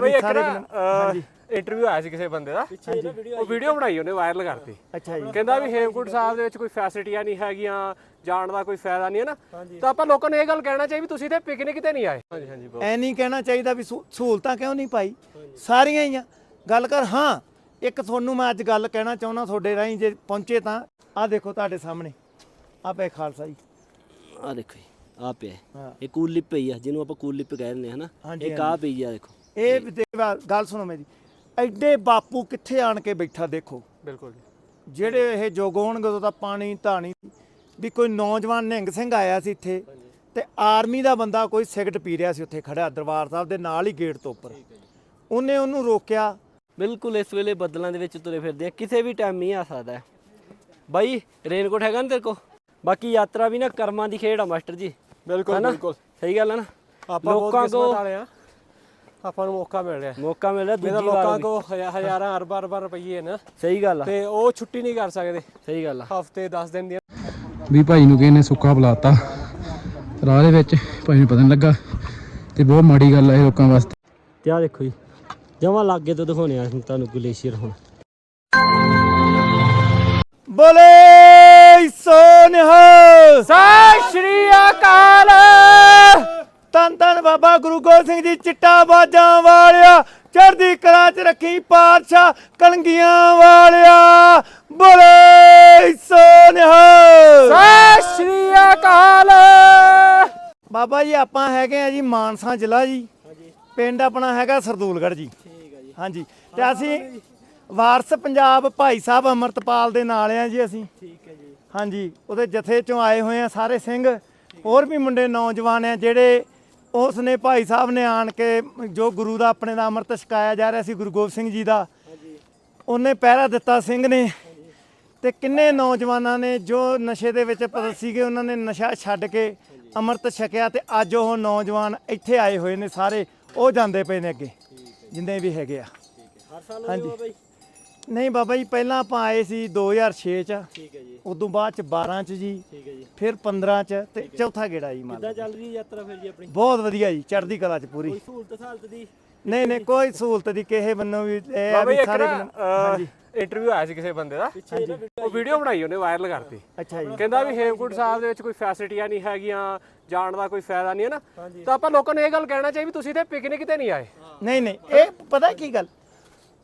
ਬਈ ਇੱਕ ਸਾਰੇ ਨਾ ਬਣਾ- ਹਾਂਜੀ। ਇੰਟਰਵਿਊ ਆਇਆ ਸੀ ਕਿਸੇ ਬੰਦੇ ਦਾ। ਉਹ ਵੀਡੀਓ ਬਣਾਈ ਉਹਨੇ ਵਾਇਰਲ ਕਰਤੀ। ਅੱਛਾ ਜੀ। ਕਹਿੰਦਾ ਵੀ ਹੇਮਕੁੰਟ ਸਾਹਿਬ ਦੇ ਵਿੱਚ ਕੋਈ ਫੈਸਿਲਿਟੀਆਂ ਨਹੀਂ ਹੈਗੀਆਂ ਜਾਣ ਦਾ ਕੋਈ ਫਾਇਦਾ ਨਹੀਂ ਹੈ ਨਾ। ਤਾਂ ਆਪਾਂ ਲੋਕਾਂ ਨੂੰ ਇਹ ਗੱਲ ਕਹਿਣਾ ਚਾਹੀਦੀ ਵੀ ਤੁਸੀਂ ਤੇ ਪਿਕਨਿਕ ਤੇ ਨਹੀਂ ਆਏ। ਹਾਂਜੀ ਹਾਂਜੀ ਬਹੁਤ। ਐ ਨਹੀਂ ਕਹਿਣਾ ਚਾਹੀਦਾ ਵੀ ਸਹੂ- ਸਹੂਲਤਾਂ ਕਿਉਂ ਨਹੀਂ ਪਾਈ? ਸਾਰੀਆਂ ਹੀ ਆ। ਗੱਲ ਕਰ ਹਾਂ ਇੱਕ ਤੁਹਾਨੂੰ ਮੈਂ ਅੱਜ ਗੱਲ ਕਹਿਣਾ ਚਾਹੁੰਦਾ ਤੁਹਾਡੇ ਰਾਹੀਂ ਜੇ ਪਹੁੰਚੇ ਤਾਂ। ਆਹ ਦੇਖੋ ਤੁਹਾਡੇ ਸਾਹਮਣੇ। ਆਹ ਪਏ ਖਾਲਸਾ ਜੀ। ਆ ਦੇਖੋ ਜੀ ਆ ਪਿਆ। ਇਹ ਕੂਲ ਲਿਪ ਪਈ ਆ ਜਿਹਨੂੰ ਆਪਾਂ ਕੂਲ ਲਿਪ ਕਹਿ ਦਿੰਦੇ ਹਾਂ ਹਨਾ? ਹਾਂਜੀ, ਇੱਕ ਆ ਪਈ ਆ ਦੇਖੋ। ਇਹ ਵੀ ਦੇਖ ਵਾ- ਗੱਲ ਸੁਣੋ ਮੇਰੀ। ਐਡੇ ਬਾਪੂ ਕਿੱਥੇ ਆਣ ਕੇ ਬੈਠਾ ਦੇਖੋ? ਬਿਲਕੁਲ ਜੀ। ਜਿਹੜੇ ਇਹ ਜੋਗ ਹੋਣਗੇ ਉਦੋਂ ਤਾਂ ਪਾਣੀ ਧਾਣੀ ਵੀ ਕੋਈ ਨੌਜਵਾਨ ਨਿਹੰਗ ਸਿੰਘ ਆਇਆ ਸੀ ਇੱਥੇ ਤੇ ਆਰਮੀ ਦਾ ਬੰਦਾ ਕੋਈ ਸਿਗਰਟ ਪੀ ਰਿਹਾ ਸੀ ਉੱਥੇ ਖੜਿਆ ਦਰਬਾਰ ਸਾਹਿਬ ਦੇ ਨਾਲ ਹੀ ਗੇਟ ਤੋਂ ਉੱਪਰ। ਉਹਨੇ ਉਹਨੂੰ ਰੋਕਿਆ। ਬਿਲਕੁਲ ਇਸ ਵੇਲੇ ਬੱਦਲਾਂ ਦੇ ਵਿੱਚ ਤੁਰੇ ਫਿਰਦੇ ਆ ਕਿਸੇ ਵੀ ਟਾਈਮ ਮੀਂਹ ਆ ਸਕਦਾ ਹੈ। ਬਾਈ ਰੇਨਕੋਟ ਹੈਗਾ ਨਾ ਤੇਰੇ ਕੋ ਬਾਕੀ ਯਾਤਰਾ ਵੀ ਨਾ ਕਰਮਾਂ ਦੀ ਖੇਡ ਆ ਮਾਸਟਰ ਜੀ। ਬਿਲਕੁਲ? ਬਿਲਕੁਲ। ਸਹੀ ਗੱਲ ਹੈ ਨਾ? ਆਪਾਂ ਬਹੁਤ ਲੋਕਾਂ ਕਿਸਮਤ ਵਾਲੇ ਆ। ਆਪਾਂ ਨੂੰ ਮੌਕਾ ਮਿਲ ਰਿਹਾ। ਮੌਕਾ ਮਿਲ ਰਿਹਾ ਮੇਰਾ ਦੂਜੀ ਵਾਰ ਲੋਕਾਂ। ਕੋ ਹਜ਼ਾ- ਹਜ਼ਾਰਾਂ ਅਰਬਾਂ ਅਰਬਾਂ ਰੁਪਈਏ ਨੇ। ਸਹੀ ਗੱਲ ਆ। ਤੇ ਉਹ ਛੁੱਟੀ ਨਹੀਂ ਕਰ ਸਕਦੇ। ਸਹੀ ਗੱਲ ਆ। ਹਫ਼ਤੇ 10 ਦਿਨ ਦੀਆਂ। ਵੀ ਭਾਈ ਨੂੰ ਕਿਸੇ ਨੇ ਸੁੱਕਾ ਬੁਲਾਤਾ। ਰਾਹ ਦੇ ਵਿੱਚ ਭਾਈ ਨੂੰ ਪਤਾ ਨਹੀਂ ਲੱਗਾ। ਤੇ ਬਹੁਤ ਮਾੜੀ ਗੱਲ ਹੈ ਲੋਕਾਂ ਵਾਸਤੇ। ਤੇ ਆ ਦੇਖੋ ਜੀ ਜਮਾਂ ਲਾਗੇ ਤੋਂ ਦਿਖਾਉਣੇ ਆ ਤੁਹਾਨੂੰ ਗਲੇਸ਼ੀਅਰ ਹੁਣ। ਬੋਲੇ ਸੋਨਿਹਾ ਸਤਿ ਸ਼੍ਰੀ ਅਕਾਲ। ਤਨ ਤਨ ਬਾਬਾ ਗੁਰੂ ਗੋਬਿੰਦ ਸਿੰਘ ਜੀ ਚਿੱਟਾ ਬਾਜਾਂ ਵਾਲਿਆ ਚੜ੍ਹਦੀ ਕਲਾ ਚ ਰੱਖੀ ਪਾਤਸ਼ਾਹ ਕਲੰਗੀਆਂ ਵਾਲਿਆ। ਬੋਲੇ ਸੋਨਿਹਾ ਸਤਿ ਸ਼੍ਰੀ ਅਕਾਲ। ਬਾਬਾ ਜੀ ਆਪਾਂ ਹੈਗੇ ਆ ਜੀ ਮਾਨਸਾ ਜ਼ਿਲ੍ਹਾ ਜੀ। ਪਿੰਡ ਆਪਣਾ ਹੈਗਾ ਸਰਦੂਲਗੜ੍ਹ ਜੀ। ਠੀਕ ਜੀ। ਹਾਂਜੀ। ਤੇ ਅਸੀਂ ਵਾਰਸ ਪੰਜਾਬ ਭਾਈ ਸਾਹਿਬ ਅਮਰਤਪਾਲ ਦੇ ਨਾਲ ਆ ਜੀ ਅਸੀਂ। ਠੀਕ ਹੈ ਜੀ। ਹਾਂਜੀ। ਉਹਦੇ ਜਥੇ ਚੋਂ ਆਏ ਹੋਏ ਆ ਸਾਰੇ ਸਿੰਘ। ਹੋਰ ਵੀ ਮੁੰਡੇ ਨੌਜਵਾਨ ਆ ਜਿਹੜੇ ਉਸ ਨੇ ਭਾਈ ਸਾਹਿਬ ਨੇ ਆਣ ਕੇ ਜੋ ਗੁਰੂ ਦਾ ਆਪਣੇ ਦਾ ਅੰਮ੍ਰਿਤ ਛਕਾਇਆ ਜਾ ਰਿਹਾ ਸੀ ਗੁਰੂ ਗੋਬਿੰਦ ਸਿੰਘ ਜੀ ਦਾ ਉਹਨੇ ਪਹਿਰਾ ਦਿੱਤਾ ਸਿੰਘ ਨੇ। ਤੇ ਕਿੰਨੇ ਨੌਜਵਾਨਾਂ ਨੇ ਜੋ ਨਸ਼ੇ ਦੇ ਵਿੱਚ ਪਤ ਸੀਗੇ ਉਹਨਾਂ ਨੇ ਨਸ਼ਾ ਛੱਡ ਕੇ ਅੰਮ੍ਰਿਤ ਛਕਿਆ ਤੇ ਅੱਜ ਉਹ ਨੌਜਵਾਨ ਇੱਥੇ ਆਏ ਹੋਏ ਨੇ ਸਾਰੇ ਉਹ ਜਾਂਦੇ ਪਏ ਨੇ ਅੱਗੇ ਜਿੰਨੇ ਵੀ ਹੈਗੇ ਆ। ਹਰ ਸਾਲ ਹਾਂਜੀ। ਨਹੀਂ ਬਾਬਾ ਜੀ ਪਹਿਲਾਂ ਆਪਾਂ ਆਏ ਸੀ 2006 ਚ। ਠੀਕ ਹੈ ਜੀ। ਉਦੋਂ ਬਾਅਦ ਚ 12 ਚ ਜੀ। ਠੀਕ ਹੈ ਜੀ। ਫਿਰ 15 ਚ ਤੇ ਚੌਥਾ ਗੇੜਾ ਜੀ ਮੰਨ ਕਿੱਦਾਂ। ਚੱਲ ਰਹੀ ਹੈ ਯਾਤਰਾ ਫਿਰ ਜੀ ਆਪਣੀ? ਬਹੁਤ ਵਧੀਆ ਜੀ ਚੜ੍ਹਦੀ ਕਲਾ ਚ ਪੂਰੀ। ਕੋਈ ਸਹੂਲਤ ਸਾਲਤ ਦੀ? ਨਹੀਂ ਨਹੀਂ ਕੋਈ ਸਹੂਲਤ ਦੀ ਕਿਸੇ ਬੰਨੋਂ ਵੀ ਇਹ ਆ ਬਾਬਾ ਵੀ ਇੱਕ ਸਾਰੇ ਹਾਂਜੀ। ਇੰਟਰਵਿਊ ਆਇਆ ਸੀ ਕਿਸੇ ਬੰਦੇ ਦਾ। ਉਹ ਵੀਡੀਓ ਬਣਾਈ ਉਹਨੇ ਵਾਇਰਲ ਕਰਤੀ। ਅੱਛਾ ਜੀ। ਕਹਿੰਦਾ ਵੀ ਹੇਮਕੁੰਟ ਸਾਹਿਬ ਦੇ ਵਿੱਚ ਕੋਈ ਫੈਸਿਲਿਟੀਆਂ ਨਹੀਂ ਹੈਗੀਆਂ ਜਾਣ ਦਾ ਕੋਈ ਫਾਇਦਾ ਨਹੀਂ ਹੈ ਨਾ। ਤਾਂ ਆਪਾਂ ਲੋਕਾਂ ਨੂੰ ਇਹ ਗੱਲ ਕਹਿਣਾ ਚਾਹੀਦੀ ਵੀ ਤੁਸੀਂ ਤੇ ਪਿਕਨਿਕ ਤੇ ਨਹੀਂ ਆਏ। ਨਹੀਂ ਨਹੀਂ ਇਹ ਪਤਾ ਕੀ ਗੱਲ?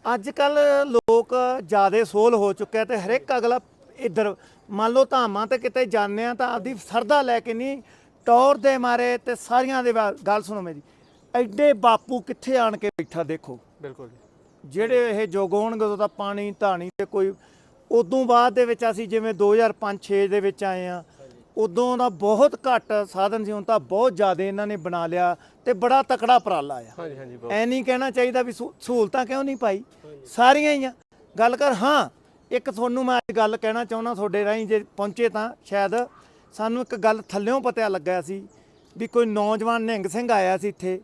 ਅੱਜ ਕੱਲ ਲੋਕ ਜਿਆਦੇ ਸੋਲ ਹੋ ਚੁੱਕਿਆ ਤੇ ਹਰੇਕ ਅਗਲਾ ਇੱਧਰ ਮੰਨ ਲਓ ਧਾਮਾਂ ਤੇ ਕਿਤੇ ਜਾਂਦੇ ਆ ਤਾਂ ਆਪਦੀ ਸਰਦਾ ਲੈ ਕੇ ਨਹੀਂ ਟੌਰ ਦੇ ਮਾਰੇ ਤੇ ਸਾਰੀਆਂ ਦੇ ਵਾ- ਗੱਲ ਸੁਣੋ ਮੇਰੀ ਐਡੇ ਬਾਪੂ ਕਿੱਥੇ ਆਣ ਕੇ ਬੈਠਾ ਦੇਖੋ। ਬਿਲਕੁਲ ਜੀ। ਜਿਹੜੇ ਇਹ ਜੋਗ ਹੋਣਗੇ ਉਦੋਂ ਤਾਂ ਪਾਣੀ ਧਾਣੀ ਤੇ ਕੋਈ ਉਦੋਂ ਬਾਅਦ ਦੇ ਵਿੱਚ ਅਸੀਂ ਜਿਵੇਂ 2005-6 ਦੇ ਵਿੱਚ ਆਏ ਆ ਉਦੋਂ ਦਾ ਬਹੁਤ ਘੱਟ ਸਾਧਨ ਸੀ ਹੁਣ ਤਾਂ ਬਹੁਤ ਜ਼ਿਆਦਾ ਇਹਨਾਂ ਨੇ ਬਣਾ ਲਿਆ ਤੇ ਬੜਾ ਤਕੜਾ ਉਪਰਾਲਾ ਆ। ਹਾਂਜੀ ਹਾਂਜੀ ਬਹੁਤ। ਐ ਨਹੀਂ ਕਹਿਣਾ ਚਾਹੀਦਾ ਵੀ ਸਹੂ- ਸਹੂਲਤਾਂ ਕਿਉਂ ਨਹੀਂ ਪਾਈ? ਸਾਰੀਆਂ ਹੀ ਆ। ਗੱਲ ਕਰ ਹਾਂ ਇੱਕ ਤੁਹਾਨੂੰ ਮੈਂ ਅੱਜ ਗੱਲ ਕਹਿਣਾ ਚਾਹੁੰਦਾ ਤੁਹਾਡੇ ਰਾਹੀਂ ਜੇ ਪਹੁੰਚੇ ਤਾਂ ਸ਼ਾਇਦ ਸਾਨੂੰ ਇੱਕ ਗੱਲ ਥੱਲਿਓਂ ਪਤਾ ਲੱਗਾ ਸੀ ਵੀ ਕੋਈ ਨੌਜਵਾਨ ਨਿਹੰਗ ਸਿੰਘ ਆਇਆ ਸੀ ਇੱਥੇ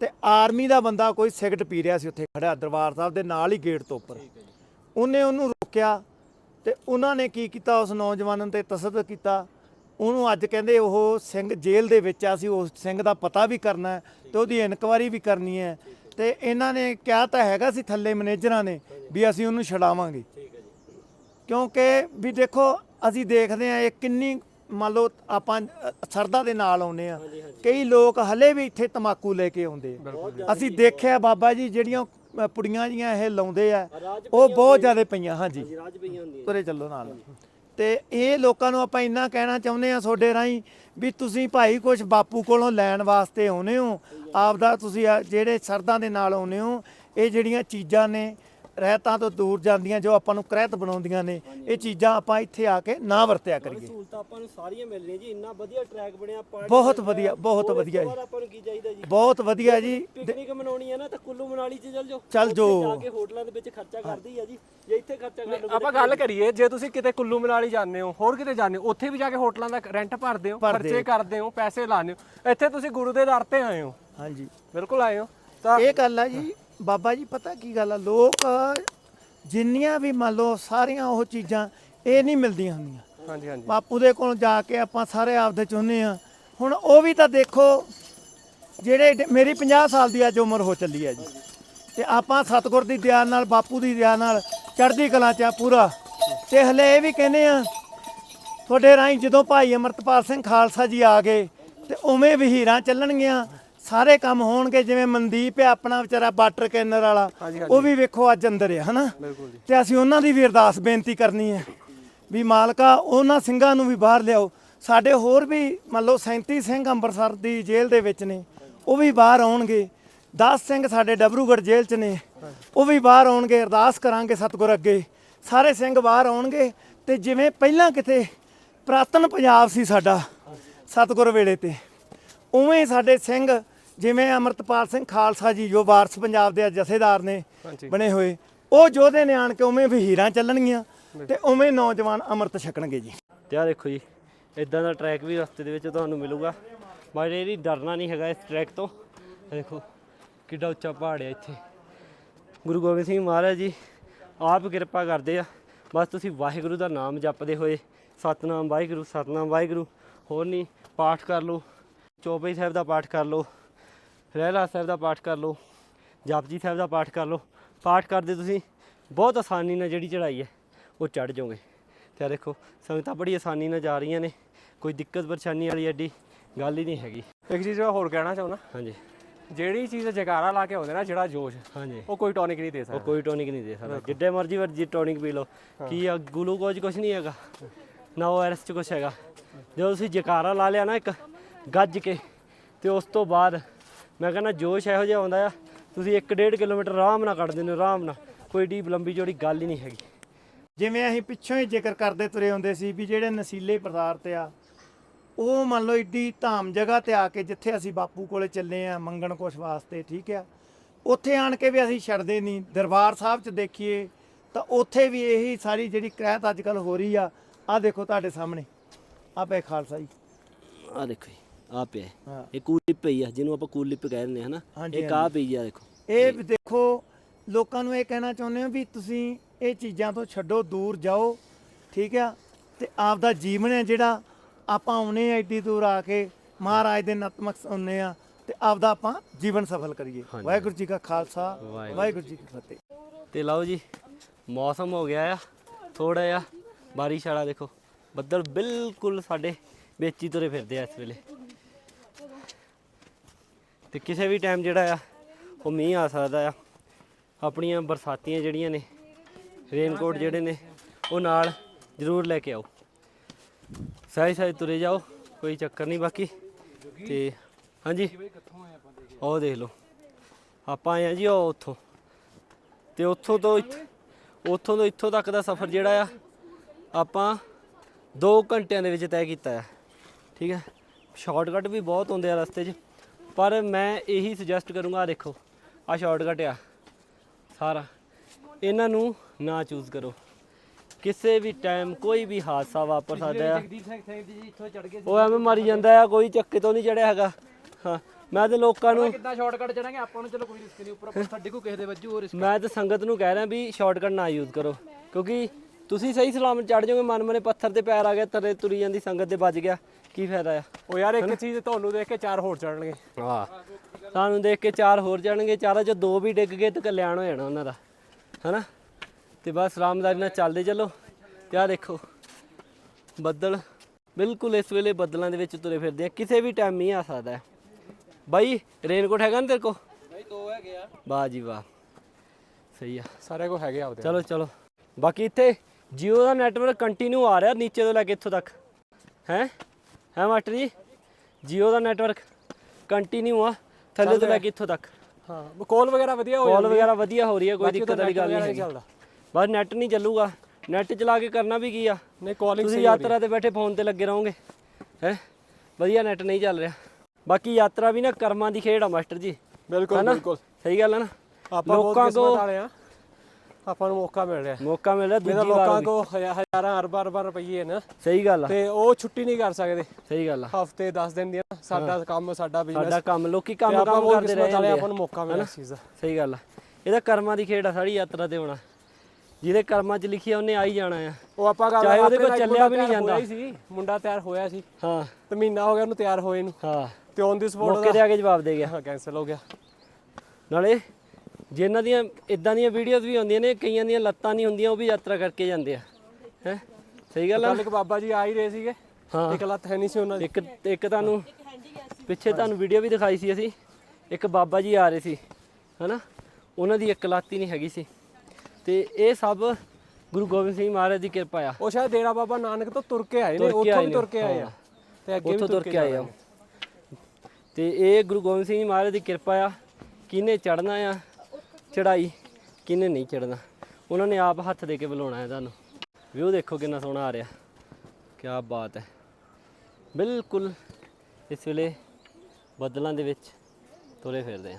ਤੇ ਆਰਮੀ ਦਾ ਬੰਦਾ ਕੋਈ ਸਿਗਰਟ ਪੀ ਰਿਹਾ ਸੀ ਉੱਥੇ ਖੜਿਆ ਦਰਬਾਰ ਸਾਹਿਬ ਦੇ ਨਾਲ ਹੀ ਗੇਟ ਤੋਂ ਉੱਪਰ। ਉਹਨੇ ਉਹਨੂੰ ਰੋਕਿਆ ਤੇ ਉਹਨਾਂ ਨੇ ਕੀ ਕੀਤਾ ਉਸ ਨੌਜਵਾਨ ਤੇ ਤਸੱਦਦ ਕੀਤਾ। ਉਹਨੂੰ ਅੱਜ ਕਹਿੰਦੇ ਉਹ ਸਿੰਘ ਜੇਲ੍ਹ ਦੇ ਵਿੱਚ ਆ ਸੀ ਉਸ ਸਿੰਘ ਦਾ ਪਤਾ ਵੀ ਕਰਨਾ ਹੈ ਤੇ ਉਹਦੀ ਇਨਕੁਆਰੀ ਵੀ ਕਰਨੀ ਹੈ। ਤੇ ਇਹਨਾਂ ਨੇ ਕਿਹਾ ਤਾਂ ਹੈਗਾ ਸੀ ਥੱਲੇ ਮੈਨੇਜਰਾਂ ਨੇ ਵੀ ਅਸੀਂ ਉਹਨੂੰ ਛਡਾਵਾਂਗੇ। ਕਿਉਂਕਿ ਵੀ ਦੇਖੋ ਅਸੀਂ ਦੇਖਦੇ ਆ ਇਹ ਕਿੰਨੀ ਮੰਨ ਲਓ ਆਪਾਂ ਅ, ਸਰਦਾ ਦੇ ਨਾਲ ਆਉਨੇ ਆ ਕਈ ਲੋਕ ਹਲੇ ਵੀ ਇੱਥੇ ਤਮਾਕੂ ਲੈ ਕੇ ਆਉਂਦੇ ਆ। ਅਸੀਂ ਦੇਖਿਆ ਬਾਬਾ ਜੀ ਜਿਹੜੀਆਂ ਪੁੜੀਆਂ ਜੀਆਂ ਇਹ ਲਾਉਂਦੇ ਆ ਉਹ ਬਹੁਤ ਜ਼ਿਆਦਾ ਪਈਆਂ ਹਾਂਜੀ। ਰਾਜ ਤੁਰੇ ਚੱਲੋ ਨਾਲ। ਤੇ ਇਹ ਲੋਕਾਂ ਨੂੰ ਆਪਾਂ ਇੰਨਾ ਕਹਿਣਾ ਚਾਹੁੰਦੇ ਆ ਤੁਹਾਡੇ ਰਾਹੀਂ ਵੀ ਤੁਸੀਂ ਭਾਈ ਕੁਝ ਬਾਪੂ ਕੋਲੋਂ ਲੈਣ ਵਾਸਤੇ ਆਉਨੇ ਹੋ। ਆਪਦਾ ਤੁਸੀਂ ਜਿਹੜੇ ਸਰਦਾਂ ਦੇ ਨਾਲ ਆਉਨੇ ਹੋ, ਇਹ ਜਿਹੜੀਆਂ ਚੀਜ਼ਾਂ ਨੇ ਰਹਿਤਾਂ ਤੋਂ ਦੂਰ ਜਾਂਦੀਆਂ ਜੋ ਆਪਾਂ ਨੂੰ ਕ੍ਰਹਿਤ ਬਣਾਉਂਦੀਆਂ ਨੇ ਇਹ ਚੀਜ਼ਾਂ ਆਪਾਂ ਇੱਥੇ ਆ ਕੇ ਨਾ ਵਰਤਿਆ ਕਰੀਏ। ਸਹੂਲਤਾਂ ਆਪਾਂ ਨੂੰ ਸਾਰੀਆਂ ਮਿਲ ਰਹੀਆਂ ਜੀ ਇੰਨਾ ਵਧੀਆ ਟਰੈਕ ਬਣਿਆ ਪਾਰਟੀ ਬਹੁਤ ਵਧੀਆ ਬਹੁਤ ਵਧੀਆ ਜੀ। ਆਪਾਂ ਨੂੰ ਕੀ ਚਾਹੀਦਾ ਜੀ? ਬਹੁਤ ਵਧੀਆ ਜੀ ਪਿਕਨਿਕ ਮਨਾਉਣੀ ਹੈ ਨਾ ਤਾਂ ਕੁੱਲੂ ਮਨਾਲੀ ਚ ਚੱਲ ਜਾਓ। ਚੱਲ ਜਾਓ। ਜਾ ਕੇ ਹੋਟਲਾਂ ਦੇ ਵਿੱਚ ਖਰਚਾ ਕਰਦੀ ਆ ਜੀ। ਜੇ ਇੱਥੇ ਖਰਚਾ ਕਰ ਲਓਗੇ ਆਪਾਂ ਗੱਲ ਕਰੀਏ ਜੇ ਤੁਸੀਂ ਕਿਤੇ ਕੁੱਲੂ ਮਨਾਲੀ ਜਾਂਦੇ ਹੋ ਹੋਰ ਕਿਤੇ ਜਾਂਦੇ ਹੋ ਉੱਥੇ ਵੀ ਜਾ ਕੇ ਹੋਟਲਾਂ ਦਾ ਰੈਂਟ ਭਰਦੇ ਹੋ ਖਰਚੇ ਕਰਦੇ ਹੋ ਪੈਸੇ ਲਾਉਂਦੇ ਹੋ। ਇੱਥੇ ਤੁਸੀਂ ਗੁਰੂ ਦੇ ਦਰ ਤੇ ਆਏ ਹੋ। ਹਾਂਜੀ। ਬਿਲਕੁਲ ਆਏ ਹੋ। ਤਾਂ ਇਹ ਗੱਲ ਆ ਜੀ ਬਾਬਾ ਜੀ ਪਤਾ ਕੀ ਗੱਲ ਆ? ਲੋਕ ਜਿੰਨੀਆਂ ਵੀ ਮੰਨ ਲਓ ਸਾਰੀਆਂ ਉਹ ਚੀਜ਼ਾਂ ਇਹ ਨਹੀਂ ਮਿਲਦੀਆਂ ਹੁੰਦੀਆਂ। ਹਾਂਜੀ ਹਾਂਜੀ। ਬਾਪੂ ਦੇ ਕੋਲ ਜਾ ਕੇ ਆਪਾਂ ਸਾਰੇ ਆਪਦੇ ਚਾਹੁੰਦੇ ਆ ਹੁਣ ਉਹ ਵੀ ਤਾਂ ਦੇਖੋ ਜਿਹੜੇ ਮੇਰੀ 50 ਸਾਲ ਦੀ ਅੱਜ ਉਮਰ ਹੋ ਚੱਲੀ ਆ ਜੀ। ਤੇ ਆਪਾਂ ਸਤਿਗੁਰ ਦੀ ਦਇਆ ਨਾਲ ਬਾਪੂ ਦੀ ਦਇਆ ਨਾਲ ਚੜ੍ਹਦੀ ਕਲਾ ਚ ਆ ਪੂਰਾ। ਤੇ ਹਲੇ ਇਹ ਵੀ ਕਹਿੰਦੇ ਆ ਤੁਹਾਡੇ ਰਾਹੀਂ ਜਦੋਂ ਭਾਈ ਅਮਰਤਪਾਲ ਸਿੰਘ ਖਾਲਸਾ ਜੀ ਆ ਗਏ ਤੇ ਉਵੇਂ ਵਹੀਰਾਂ ਚੱਲਣਗੀਆਂ ਸਾਰੇ ਕੰਮ ਹੋਣਗੇ ਜਿਵੇਂ ਮਨਦੀਪ ਹੈ ਆਪਣਾ ਵਿਚਾਰਾ ਵਾਟਰ ਕੈਨਰ ਵਾਲਾ ਉਹ ਵੀ ਵੇਖੋ ਅੱਜ ਅੰਦਰ ਹੈ ਹਨਾ? ਤੇ ਅਸੀਂ ਉਹਨਾਂ ਦੀ ਵੀ ਅਰਦਾਸ ਬੇਨਤੀ ਕਰਨੀ ਹੈ ਵੀ ਮਾਲਕਾ ਉਹਨਾਂ ਸਿੰਘਾਂ ਨੂੰ ਵੀ ਬਾਹਰ ਲਿਆਓ। ਸਾਡੇ ਹੋਰ ਵੀ ਮੰਨ ਲਓ 37 ਸਿੰਘ ਅੰਮ੍ਰਿਤਸਰ ਦੀ ਜੇਲ੍ਹ ਦੇ ਵਿੱਚ ਨੇ ਉਹ ਵੀ ਬਾਹਰ ਆਉਣਗੇ। 10 ਸਿੰਘ ਸਾਡੇ ਡਬਰੂਗੜ੍ਹ ਜੇਲ੍ਹ 'ਚ ਨੇ ਉਹ ਵੀ ਬਾਹਰ ਆਉਣਗੇ ਅਰਦਾਸ ਕਰਾਂਗੇ ਸਤਿਗੁਰ ਅੱਗੇ। ਸਾਰੇ ਸਿੰਘ ਬਾਹਰ ਆਉਣਗੇ ਤੇ ਜਿਵੇਂ ਪਹਿਲਾਂ ਕਿਤੇ ਪ੍ਰਾਤਨ ਪੰਜਾਬ ਸੀ ਸਾਡਾ ਸਤਿਗੁਰ ਵੇਲੇ ਤੇ ਉਵੇਂ ਸਾਡੇ ਸਿੰਘ ਜਿਵੇਂ ਅਮਰਤਪਾਲ ਸਿੰਘ ਖਾਲਸਾ ਜੀ ਜੋ ਵਾਰਸ ਪੰਜਾਬ ਦੇ ਜਥੇਦਾਰ ਨੇ ਬਣੇ ਹੋਏ ਉਹ ਯੋਧੇ ਨੇ ਆਣ ਕੇ ਉਵੇਂ ਵਹੀਰਾਂ ਚੱਲਣਗੀਆਂ ਤੇ ਉਵੇਂ ਨੌਜਵਾਨ ਅੰਮ੍ਰਿਤ ਛਕਣਗੇ ਜੀ। ਤੇ ਆ ਦੇਖੋ ਜੀ ਇਦਾਂ ਦਾ ਟਰੈਕ ਵੀ ਰਸਤੇ ਦੇ ਵਿੱਚ ਤੁਹਾਨੂੰ ਮਿਲੂਗਾ। ਬਟ ਇਹ ਡਰਨਾ ਨਹੀਂ ਹੈਗਾ ਇਸ ਟਰੈਕ ਤੋਂ। ਦੇਖੋ ਕਿੱਡਾ ਉੱਚਾ ਪਹਾੜ ਹੈ ਇੱਥੇ। ਗੁਰੂ ਗੋਬਿੰਦ ਸਿੰਘ ਮਹਾਰਾਜ ਜੀ ਆਪ ਕਿਰਪਾ ਕਰਦੇ ਆ। ਬਸ ਤੁਸੀਂ ਵਾਹਿਗੁਰੂ ਦਾ ਨਾਮ ਜਪਦੇ ਹੋਏ ਸਤਨਾਮ ਵਾਹਿਗੁਰੂ ਸਤਨਾਮ ਵਾਹਿਗੁਰੂ ਹੋਰ ਨਹੀਂ ਪਾਠ ਕਰ ਲਓ। ਚੌਪਈ ਸਾਹਿਬ ਦਾ ਪਾਠ ਕਰ ਲਓ। ਰਹਿਲਾ ਸਾਹਿਬ ਦਾ ਪਾਠ ਕਰ ਲਓ ਜਪਜੀ ਸਾਹਿਬ ਦਾ ਪਾਠ ਕਰ ਲਓ। ਪਾਠ ਕਰਦੇ ਤੁਸੀਂ ਬਹੁਤ ਆਸਾਨੀ ਨਾਲ ਜਿਹੜੀ ਚੜ੍ਹਾਈ ਹੈ ਉਹ ਚੜ੍ਹ ਜਾਓਗੇ। ਤੇ ਆ ਦੇਖੋ ਸੰਗਤਾਂ ਬੜੀ ਆਸਾਨੀ ਨਾਲ ਜਾ ਰਹੀਆਂ ਨੇ ਕੋਈ ਦਿੱਕਤ ਪਰੇਸ਼ਾਨੀ ਵਾਲੀ ਐਡੀ ਗੱਲ ਹੀ ਨਹੀਂ ਹੈਗੀ। ਇੱਕ ਚੀਜ਼ ਮੈਂ ਹੋਰ ਕਹਿਣਾ ਚਾਹੁੰਦਾ ਹਾਂਜੀ। ਜਿਹੜੀ ਚੀਜ਼ ਜਕਾਰਾ ਲਾ ਕੇ ਆਉਂਦੇ ਨਾ ਜਿਹੜਾ ਜੋਸ਼ ਹਾਂਜੀ। ਉਹ ਕੋਈ ਟੌਨਿਕ ਨਹੀਂ ਦੇ ਉਹ ਸਕਦਾ। ਕੋਈ ਟੌਨਿਕ ਨਹੀਂ ਦੇ ਸਕਦਾ। ਜਿੱਡੇ ਮਰਜ਼ੀ ਵਰਜੀ ਟੌਨਿਕ ਪੀ ਲਓ। ਕੀ ਆ ਗਲੂਕੋਜ਼ ਕੁਝ ਨਹੀਂ ਹੈਗਾ। ਨਾ ਉਹ ਐਰਸ ਚ ਕੁਝ ਹੈਗਾ। ਜਦੋਂ ਤੁਸੀਂ ਜਕਾਰਾ ਲਾ ਲਿਆ ਨਾ ਇੱਕ ਗੱਜ ਕੇ ਤੇ ਉਸ ਤੋਂ ਬਾਅਦ ਮੈਂ ਕਹਿੰਦਾ ਜੋਸ਼ ਇਹੋ ਜਿਹਾ ਆਉਂਦਾ ਆ ਤੁਸੀਂ 1.5 ਕਿਲੋਮੀਟਰ ਆਰਾਮ ਨਾਲ ਕੱਢ ਦਿੰਦੇ ਹੋ ਆਰਾਮ ਨਾਲ। ਕੋਈ ਡੀਪ ਲੰਬੀ ਚੌੜੀ ਗੱਲ ਹੀ ਨਹੀਂ ਹੈਗੀ। ਜਿਵੇਂ ਅਸੀਂ ਪਿੱਛੋਂ ਹੀ ਜ਼ਿਕਰ ਕਰਦੇ ਤੁਰੇ ਹੁੰਦੇ ਸੀ ਵੀ ਜਿਹੜੇ ਨਸ਼ੀਲੇ ਪਦਾਰਥ ਆ ਉਹ ਮੰਨ ਲਓ ਏਡੀ ਧਾਮ ਜਗ੍ਹਾ ਤੇ ਆ ਕੇ ਜਿੱਥੇ ਅਸੀਂ ਬਾਪੂ ਕੋਲੇ ਚੱਲੇ ਆ ਮੰਗਣ ਕੁਛ ਵਾਸਤੇ ਠੀਕ ਆ? ਉੱਥੇ ਆਣ ਕੇ ਵੀ ਅਸੀਂ ਛੱਡਦੇ ਨਹੀਂ। ਦਰਬਾਰ ਸਾਹਿਬ 'ਚ ਦੇਖੀਏ ਤਾਂ ਉੱਥੇ ਵੀ ਇਹੀ ਸਾਰੀ ਜਿਹੜੀ ਕ੍ਰੈਤ ਅੱਜ ਕੱਲ ਹੋ ਰਹੀ ਆ ਆ ਦੇਖੋ ਤੁਹਾਡੇ ਸਾਹਮਣੇ। ਆ ਪਏ ਖਾਲਸਾ ਜੀ। ਆ ਦੇਖੋ ਜੀ। ਆ ਪਿਆ ਹੈ। ਹਾਂ। ਇਹ ਕੂਲਿਪ ਪਈ ਆ ਜਿਹਨੂੰ ਆਪਾਂ ਕੂਲਿਪ ਕਹਿ ਦਿੰਦੇ ਹਾਂ ਹਨਾ ਹਾਂਜੀ, ਇੱਕ ਆ ਪਈ ਆ ਦੇਖੋ ਇਹ ਵੀ ਦੇਖੋ ਲੋਕਾਂ ਨੂੰ ਇਹ ਕਹਿਣਾ ਚਾਹੁੰਦੇ ਹਾਂ ਵੀ ਤੁਸੀਂ ਇਹ ਚੀਜ਼ਾਂ ਤੋਂ ਛੱਡੋ ਦੂਰ ਜਾਓ ਠੀਕ ਆ ਤੇ ਆਪ ਦਾ ਜੀਵਨ ਹੈ ਜਿਹੜਾ ਆਪਾਂ ਆਉਨੇ ਆ ਏਡੀ ਦੂਰ ਆ ਕੇ ਮਹਾਰਾਜ ਦੇ ਨਤਮਕ ਸੁਣਨੇ ਆ ਤੇ ਆਪ ਦਾ ਆਪਾਂ ਜੀਵਨ ਸਫਲ ਕਰੀਏ। ਵਾਹਿਗੁਰੂ ਜੀ ਕਾ ਖਾਲਸਾ ਵਾਹਿਗੁਰੂ। ਵਾਹਿਗੁਰੂ ਜੀ ਕੀ ਫਤਿਹ ਤੇ ਲਓ ਜੀ ਮੌਸਮ ਹੋ ਗਿਆ ਆ ਥੋੜਾ ਜਿਹਾ ਬਾਰਿਸ਼ ਵਾਲਾ ਦੇਖੋ ਬੱਦਲ ਬਿਲਕੁਲ ਸਾਡੇ ਵਿੱਚ ਹੀ ਤੁਰੇ ਫਿਰਦੇ ਆ ਇਸ ਵੇਲੇ ਤੇ ਕਿਸੇ ਵੀ ਟਾਈਮ ਜਿਹੜਾ ਆ, ਉਹ ਮੀਂਹ ਆ ਸਕਦਾ ਆ। ਆਪਣੀਆਂ ਬਰਸਾਤੀਆਂ ਜਿਹੜੀਆਂ ਨੇ ਰੇਨਕੋਟ ਜਿਹੜੇ ਨੇ, ਉਹ ਨਾਲ ਜ਼ਰੂਰ ਲੈ ਕੇ ਆਓ। ਸਹੀ ਸਹੀ ਤੁਰੇ ਜਾਓ, ਕੋਈ ਚੱਕਰ ਨਹੀਂ ਬਾਕੀ। ਤੇ ਹਾਂਜੀ, ਉਹ ਦੇਖ ਲਓ। ਆਪਾਂ ਆਏ ਆ ਜੀ ਉਹ ਉੱਥੋਂ। ਤੇ ਉੱਥੋਂ ਤੋਂ ਇੱਥ- ਉੱਥੋਂ ਤੋਂ ਇੱਥੋਂ ਤੱਕ ਦਾ ਸਫ਼ਰ ਜਿਹੜਾ ਆ, ਆਪਾਂ 2 ਘੰਟਿਆਂ ਦੇ ਵਿੱਚ ਤੈਅ ਕੀਤਾ ਆ। ਠੀਕ ਹੈ ਸ਼ਾਰਟਕਟ ਵੀ ਬਹੁਤ ਹੁੰਦੇ ਆ ਰਸਤੇ 'ਚ। ਪਰ ਮੈਂ ਇਹੀ ਸੁਜੈਸਟ ਕਰੂੰਗਾ ਦੇਖੋ ਆ ਸ਼ਾਰਟਕਟ ਆ ਸਾਰਾ। ਇਹਨਾਂ ਨੂੰ ਨਾ ਚੂਜ਼ ਕਰੋ। ਕਿਸੇ ਵੀ ਟਾਈਮ ਕੋਈ ਵੀ ਹਾਦਸਾ ਵਾਪਰ ਸਕਦਾ ਆ। ਉਹ ਐਵੇਂ ਮਾਰੀ ਜਾਂਦਾ ਆ ਕੋਈ ਚੱਕੇ ਤੋਂ ਨਹੀਂ ਚੜਿਆ ਹੈਗਾ। ਹਾਂ ਮੈਂ ਤੇ ਲੋਕਾਂ ਨੂੰ ਕਿੱਦਾਂ ਸ਼ਾਰਟਕਟ ਚੜਾਂਗੇ ਆਪਾਂ ਨੂੰ ਚਲੋ ਕੋਈ ਰਿਸਕ ਨਹੀਂ ਉੱਪਰ ਪੱਥਰ ਡਿੱਗੂ ਕਿਸੇ ਦੇ ਵੱਜੂ ਹੋਰ ਮੈਂ ਤਾਂ ਸੰਗਤ ਨੂੰ ਕਹਿ ਰਿਹਾ ਵੀ ਸ਼ਾਰਟਕਟ ਨਾ ਯੂਜ਼ ਕਰੋ। ਕਿਉਂਕਿ ਤੁਸੀਂ ਸਹੀ ਸਲਾਮਤ ਚੜ ਜਾਓਗੇ ਮਨ ਮਨੇ ਪੱਥਰ ਤੇ ਪੈਰ ਆ ਗਿਆ ਤਰੇ ਤੁਰੀ ਜਾਂਦੀ ਸੰਗਤ ਦੇ ਵੱਜ ਗਿਆ। ਕੀ ਫਾਇਦਾ ਆ? ਉਹ ਯਾਰ ਇੱਕ ਚੀਜ਼ ਤੁਹਾਨੂੰ ਦੇਖ ਕੇ ਚਾਰ ਹੋਰ ਚੜਨਗੇ ਹਾਂ। ਤੁਹਾਨੂੰ ਦੇਖ ਕੇ ਚਾਰ ਹੋਰ ਜਾਣਗੇ ਚਾਰਾਂ ਚੋਂ ਦੋ ਵੀ ਡਿੱਗ ਗਏ ਤੇ ਕਲਿਆਣ ਹੋ ਜਾਣਾ ਉਹਨਾਂ ਦਾ। ਹਨਾ? ਤੇ ਬਸ ਆਰਾਮਦਾਰੀ ਨਾਲ ਚੱਲਦੇ ਚੱਲੋ ਤੇ ਆ ਦੇਖੋ ਬੱਦਲ। ਬਿਲਕੁਲ ਇਸ ਵੇਲੇ ਬੱਦਲਾਂ ਦੇ ਵਿੱਚ ਤੁਰੇ ਫਿਰਦੇ ਆ। ਕਿਸੇ ਵੀ ਟਾਈਮ ਮੀਂਹ ਆ ਸਕਦਾ ਹੈ। ਬਾਈ ਰੇਨਕੋਟ ਹੈਗਾ ਨਾ ਤੇਰੇ ਕੋ ਬਾਈ ਦੋ ਹੈਗੇ ਆ। ਵਾਹ ਜੀ ਵਾਹ। ਸਹੀ ਆ। ਸਾਰੇ ਕੋ ਹੈਗੇ ਆਪਦੇ। ਚਲੋ ਚਲੋ। ਬਾਕੀ ਇੱਥੇ Jio ਦਾ ਨੈਟਵਰਕ ਕੰਟੀਨਿਊ ਆ ਰਿਹਾ ਨੀਚੇ ਤੋਂ ਲੈ ਕੇ ਇੱਥੋਂ ਤੱਕ। ਹੈ? ਹੈ ਮਾਸਟਰ ਜੀ? Jio ਦਾ ਨੈਟਵਰਕ ਕੰਟੀਨਿਊ ਆ ਥੱਲੇ ਤੋਂ ਲੈ ਕੇ ਇੱਥੋਂ ਤੱਕ। ਹਾਂ ਕਾਲ ਵਗੈਰਾ ਵਧੀਆ ਹੋ ਕਾਲ ਵਗੈਰਾ ਵਧੀਆ ਹੋ ਰਹੀ ਹੈ ਕੋਈ ਦਿੱਕਤ ਵਾਲੀ ਗੱਲ ਨਹੀਂ ਚੱਲਦਾ। ਬਸ ਨੈਟ ਨਹੀਂ ਚੱਲੂਗਾ। ਨੈਟ ਚਲਾ ਕੇ ਕਰਨਾ ਵੀ ਕੀ ਆ? ਨਹੀਂ ਕਾਲਿੰਗ ਤੁਸੀਂ ਯਾਤਰਾ ਤੇ ਬੈਠੇ ਫੋਨ ਤੇ ਲੱਗੇ ਰਹੋਗੇ ਹੈ? ਵਧੀਆ ਨੈਟ ਨਹੀਂ ਚੱਲ ਰਿਹਾ। ਬਾਕੀ ਯਾਤਰਾ ਵੀ ਨਾ ਕਰਮਾਂ ਦੀ ਖੇਡ ਆ ਮਾਸਟਰ ਜੀ। ਬਿਲਕੁਲ? ਬਿਲਕੁਲ। ਸਹੀ ਗੱਲ ਹੈ ਨਾ? ਆਪਾਂ ਬਹੁਤ ਲੋਕਾਂ ਕਿਸਮਤ ਕੋ ਵਾਲੇ ਆ। ਆਪਾਂ ਨੂੰ ਮੌਕਾ ਮਿਲ ਰਿਹਾ। ਮੌਕਾ ਮਿਲ ਰਿਹਾ ਮੇਰਾ ਦੂਜੀ ਵਾਰ ਲੋਕਾਂ। ਕੋ ਹਜ਼ਾਰਾਂ ਅਰਬਾਂ ਅਰਬਾਂ ਰੁਪਈਏ ਨੇ। ਸਹੀ ਗੱਲ ਆ। ਤੇ ਉਹ ਛੁੱਟੀ ਨਹੀਂ ਕਰ ਸਕਦੇ। ਸਹੀ ਗੱਲ ਆ। ਹਫ਼ਤੇ 10 ਦਿਨ ਦੀ ਸਾਡਾ ਕੰਮ ਸਾਡਾ ਬਿਜ਼ਨਸ ਸਾਡਾ ਕੰਮ ਲੋਕੀ ਕੰਮ ਕੰਮ ਕਰਦੇ ਰਹੇ ਆਪਾਂ ਨੂੰ ਮੌਕਾ ਮਿਲਿਆ ਇਸ ਚੀਜ਼ ਦਾ। ਸਹੀ ਗੱਲ ਆ। ਇਹਦਾ ਕਰਮਾਂ ਦੀ ਖੇਡ ਆ ਸਾਰੀ ਯਾਤਰਾ ਤੇ ਹੋਣਾ। ਜਿਹਦੇ ਕਰਮਾਂ 'ਚ ਲਿਖਿਆ ਉਹਨੇ ਆ ਹੀ ਜਾਣਾ ਆ। ਉਹ ਆਪਾਂ ਗੱਲ ਚਾਹੇ ਉਹਦੇ ਕੋਲ ਚੱਲਿਆ ਵੀ ਨਹੀਂ ਜਾਂਦਾ। ਸੀ। ਮੁੰਡਾ ਤਿਆਰ ਹੋਇਆ ਸੀ। ਹਾਂ। ਤੇ ਮਹੀਨਾ ਹੋ ਗਿਆ ਉਹਨੂੰ ਤਿਆਰ ਹੋਏ ਨੂੰ। ਹਾਂ। ਤੇ ਔਨ ਦੀ ਸਪੋਰਟ ਮੌਕੇ ਤੇ ਆ ਕੇ ਜਵਾਬ ਦੇ ਗਿਆ। ਹਾਂ ਕੈਨਸਲ ਹੋ ਗਿਆ। ਨਾਲੇ ਜਿਨ੍ਹਾਂ ਦੀਆਂ ਇਦਾਂ ਦੀਆਂ ਵੀਡੀਓਜ਼ ਵੀ ਹੁੰਦੀਆਂ ਨੇ ਕਈਆਂ ਦੀਆਂ ਲੱਤਾਂ ਨਹੀਂ ਹੁੰਦੀਆਂ ਉਹ ਵੀ ਯਾਤਰਾ ਕਰਕੇ ਜਾਂਦੇ ਆ। ਹੈ? ਸਹੀ ਗੱਲ ਆ? ਇੱਕ ਬਾਬਾ ਜੀ ਆ ਹੀ ਰਹੇ ਸੀਗੇ। ਹਾਂ। ਇੱਕ ਲੱਤ ਹੈ ਨਹੀਂ ਸੀ ਉਹਨਾਂ ਦੀ। ਇੱਕ ਇੱਕ ਤੁਹਾਨੂੰ ਪਿੱਛੇ ਤੁਹਾਨੂੰ ਵੀਡੀਓ ਵੀ ਦਿਖਾਈ ਸੀ ਅਸੀਂ। ਇੱਕ ਬਾਬਾ ਜੀ ਆ ਰਹੇ ਸੀ ਹਨਾ? ਉਹਨਾਂ ਦੀ ਇੱਕ ਲੱਤ ਹੀ ਨਹੀਂ ਹੈਗੀ ਸੀ। ਤੇ ਇਹ ਸਭ ਗੁਰੂ ਗੋਬਿੰਦ ਸਿੰਘ ਮਹਾਰਾਜ ਦੀ ਕਿਰਪਾ ਆ। ਉਹ ਸ਼ਾਇਦ ਡੇਰਾ ਬਾਬਾ ਨਾਨਕ ਤੋਂ ਤੁਰ ਕੇ ਆਏ ਨੇ ਉੱਥੋਂ ਵੀ ਤੁਰ ਕੇ ਆਏ ਆ। ਤੇ ਅੱਗੇ ਵੀ ਤੁਰ ਕੇ ਆਏ ਆ। ਤੇ ਇਹ ਗੁਰੂ ਗੋਬਿੰਦ ਸਿੰਘ ਮਹਾਰਾਜ ਦੀ ਕਿਰਪਾ ਆ। ਕਿਹਨੇ ਚੜਨਾ ਆ? ਚੜਾਈ, ਕਿਹਨੇ ਨਹੀਂ ਚੜਨਾ? ਉਹਨਾਂ ਨੇ ਆਪ ਹੱਥ ਦੇ ਕੇ ਬੁਲਾਉਣਾ ਹੈ ਤੁਹਾਨੂੰ। ਵਿਊ ਦੇਖੋ ਕਿੰਨਾ ਸੋਹਣਾ ਆ ਰਿਹਾ। ਕੀ ਬਾਤ ਹੈ। ਬਿਲਕੁਲ ਇਸ ਵੇਲੇ ਬੱਦਲਾਂ ਦੇ ਵਿੱਚ ਤੁਰੇ ਫਿਰਦੇ ਆ।